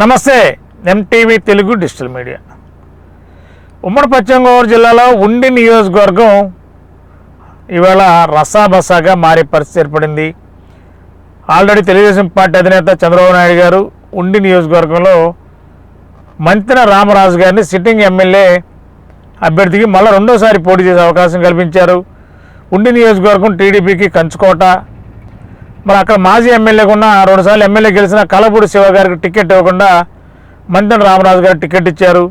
నమస్తే MTV Telugu digital media. ఉమ్మడి పశ్చిమ గోదావరి జిల్లాలో ఉండి నియోజకవర్గం ఇవాళ రసాబసాగా మారే పరిస్థితి ఏర్పడింది. ఆల్రెడీ తెలుగుదేశం పార్టీ అధినేత చంద్రబాబు నాయుడు గారు ఉండి నియోజకవర్గంలో మంత్రిన రామరాజు గారిని సిట్టింగ్ ఎమ్మెల్యే అభ్యర్థికి మళ్ళీ రెండోసారి పోటీ చేసే అవకాశం కల్పించారు. ఉండి నియోజకవర్గం టీడీపీకి కంచుకోట మరి అక్కడ మాజీ ఎమ్మెల్యేగా ఉన్న రెండుసార్లు ఎమ్మెల్యే గెలిచిన కలపూడి శివ గారికి టికెట్ ఇవ్వకుండా మంతెన రామరాజు గారు టికెట్ ఇచ్చారు.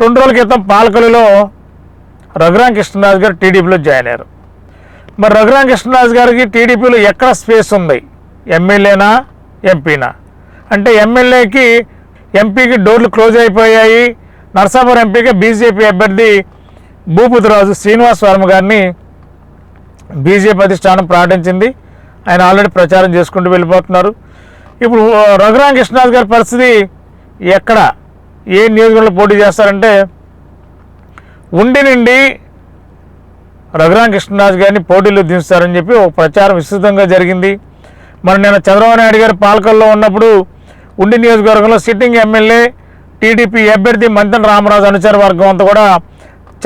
రెండు రోజుల క్రితం పాలకొల్లులో రఘురాం కృష్ణరాజు గారు టీడీపీలో జాయిన్ అయ్యారు. మరి రఘురాం కృష్ణరాజు గారికి టీడీపీలో ఎక్కడ స్పేస్ ఉంది? ఎమ్మెల్యేనా ఎంపీనా? అంటే ఎమ్మెల్యేకి ఎంపీకి డోర్లు క్లోజ్ అయిపోయాయి. నరసాపురం ఎంపీకి బీజేపీ అభ్యర్థి భూపతిరాజు శ్రీనివాస్ వర్మ గారిని బీజేపీ అధిష్టానం ప్రకటించింది ఆయన ఆల్రెడీ ప్రచారం చేసుకుంటూ వెళ్ళిపోతున్నారు. ఇప్పుడు ఆ, రఘురామ కృష్ణరాజు గారి పరిస్థితి ఎక్కడ? ఏ నియోజకవర్గంలో పోటీ చేస్తారంటే ఉండి నుండి రఘురామ కృష్ణరాజు గారిని పోటీలో దించుతారని చెప్పి ఒక ప్రచారం విస్తృతంగా జరిగింది. మరి నేను చంద్రబాబు నాయుడు గారు పాలకల్లో ఉన్నప్పుడు ఉండి నియోజకవర్గంలో సిట్టింగ్ ఎమ్మెల్యే టీడీపీ అభ్యర్థి మంతన్ రామరాజు అనుచర వర్గం అంతా కూడా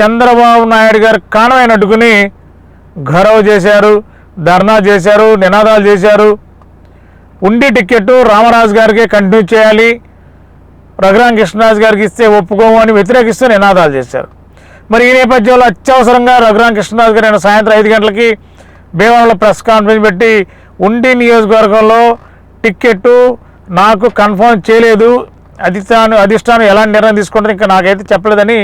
చంద్రబాబు నాయుడు గారు కాణమైన అడ్డుకుని గౌరవ చేశారు. ధర్నా చేశారు నినాదాలు చేశారు. ఉండి టికెట్ రామరాజు గారికే కంటిన్యూ చేయాలి. రఘురామ కృష్ణరాజు గారికి ఇస్తే ఒప్పుకోము అని వ్యతిరేకిస్తూ నినాదాలు చేశారు. మరి ఈ నేపథ్యంలో అత్యవసరంగా రఘురామ కృష్ణరాజు గారు నేను సాయంత్రం ఐదు గంటలకి భీమవరంలో ప్రెస్ కాన్ఫరెన్స్ పెట్టి ఉండి నియోజకవర్గంలో టిక్కెట్టు నాకు కన్ఫర్మ్ చేయలేదు. అధిష్టానం అధిష్టానం ఎలాంటి నిర్ణయం తీసుకుంటారో ఇంకా నాకైతే చెప్పలేదని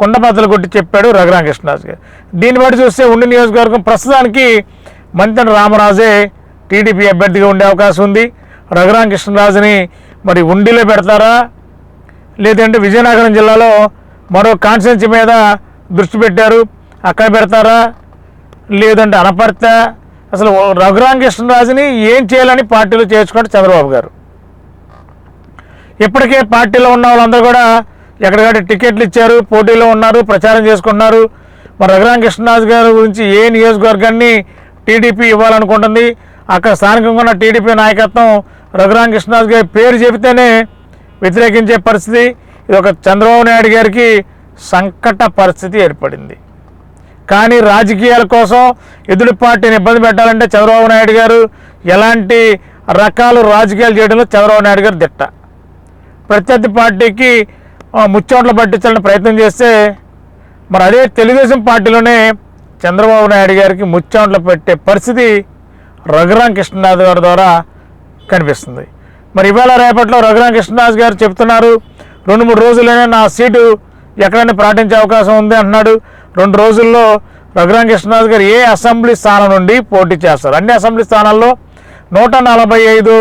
కుండబద్దలు కొట్టి చెప్పాడు రఘురామ కృష్ణరాజు గారు. దీన్ని బట్టి చూస్తే ఉండి నియోజకవర్గం ప్రస్తుతానికి మంతెన రామరాజే టీడీపీ అభ్యర్థిగా ఉండే అవకాశం ఉంది. రఘురామ కృష్ణరాజుని మరి ఉండిలో పెడతారా? లేదంటే విజయనగరం జిల్లాలో మరో కాన్స్టిట్యున్సీ మీద దృష్టి పెట్టారు. అక్కడ పెడతారా? లేదంటే అనపర్త? అసలు రఘురామ కృష్ణరాజుని ఏం చేయాలని పార్టీలో చేర్చుకుంటే చంద్రబాబు గారు. ఇప్పటికే పార్టీలో ఉన్న వాళ్ళందరూ కూడా ఎక్కడికక్కడ టికెట్లు ఇచ్చారు పోటీలో ఉన్నారు ప్రచారం చేసుకున్నారు మరి రఘురామ కృష్ణరాజు గారి గురించి ఏ నియోజకవర్గాన్ని టీడీపీ ఇవ్వాలనుకుంటుంది? అక్కడ స్థానికంగా ఉన్న టీడీపీ నాయకత్వం రఘురామ కృష్ణరాజు గారి పేరు చెబితేనే వ్యతిరేకించే పరిస్థితి. ఇది ఒక చంద్రబాబు నాయుడు గారికి సంకట పరిస్థితి ఏర్పడింది. కానీ రాజకీయాల కోసం ఎదుటి పార్టీని ఇబ్బంది పెట్టాలంటే చంద్రబాబు నాయుడు గారు ఎలాంటి రకాలు రాజకీయాలు చేయడంలో చంద్రబాబు నాయుడు గారు దిట్ట. ప్రత్యర్థి పార్టీకి ముచ్చోట్ల పట్టించాలని ప్రయత్నం చేస్తే మరి అదే తెలుగుదేశం పార్టీలోనే చంద్రబాబు నాయుడు గారికి ముచ్చోట్ల పెట్టే పరిస్థితి రఘురాం కృష్ణరాజు గారి ద్వారా కనిపిస్తుంది. మరి ఇవాళ రేపట్లో రఘురాం కృష్ణరాజు గారు చెప్తున్నారు రెండు మూడు రోజుల్లోనే నా సీటు ఎక్కడైనా ప్రకటించే అవకాశం ఉంది అంటున్నాడు. రెండు రోజుల్లో రఘురాం కృష్ణరాజు గారు ఏ అసెంబ్లీ స్థానం నుండి పోటీ చేస్తారు? అన్ని అసెంబ్లీ స్థానాల్లో నూట నలభై ఐదు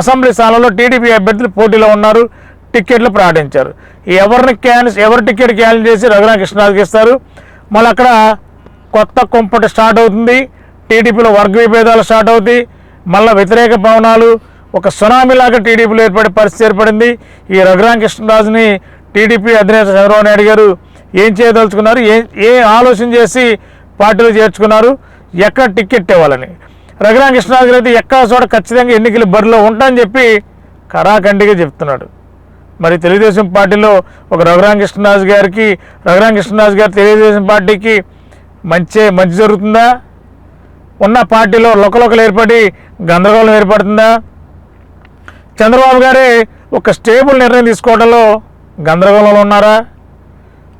అసెంబ్లీ స్థానాల్లో టీడీపీ అభ్యర్థులు పోటీలో ఉన్నారు. టిక్కెట్లు ప్రకటించారు. ఎవరిని క్యాన్ ఎవరి టికెట్ క్యాన్సిల్ చేసి రఘురామ కృష్ణరాజుకి ఇస్తారు. మళ్ళీ అక్కడ కొత్త కుంపటి స్టార్ట్ అవుతుంది. టీడీపీలో వర్గ విభేదాలు స్టార్ట్ అవుతాయి. మళ్ళీ వ్యతిరేక భవనాలు ఒక సునామీలాగా టీడీపీలో ఏర్పడే పరిస్థితి ఏర్పడింది. ఈ రఘురామ కృష్ణరాజుని టీడీపీ అధినేత చంద్రబాబు నాయుడు గారు ఏం చేయదలుచుకున్నారు? ఏ ఏ ఆలోచన చేసి పార్టీలో చేర్చుకున్నారు? ఎక్కడ టికెట్ ఇవ్వాలని. రఘురామ కృష్ణరాజు గారు అయితే ఎక్కడ చోట ఖచ్చితంగా ఎన్నికల బరిలో ఉంటాయని చెప్పి కరాఖండిగా చెప్తున్నాడు. మరి తెలుగుదేశం పార్టీలో ఒక రఘురామ కృష్ణరాజు గారికి రఘురామ కృష్ణరాజు గారు తెలుగుదేశం పార్టీకి మంచి మంచి జరుగుతుందా? ఉన్న పార్టీలో లొకలొకలు ఏర్పడి గందరగోళం ఏర్పడుతుందా? చంద్రబాబు గారే ఒక స్టేబుల్ నిర్ణయం తీసుకోవడంలో గందరగోళంలో ఉన్నారా?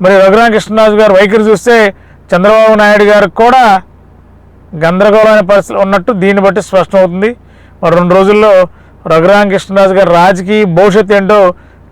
మరి రఘురామ కృష్ణరాజు గారు వైఖరి చూస్తే చంద్రబాబు నాయుడు గారికి కూడా గందరగోళమైన పరిస్థితి ఉన్నట్టు దీన్ని బట్టి స్పష్టమవుతుంది. మరి రెండు రోజుల్లో రఘురామ కృష్ణరాజు గారి రాజకీయ భవిష్యత్తు ఏంటో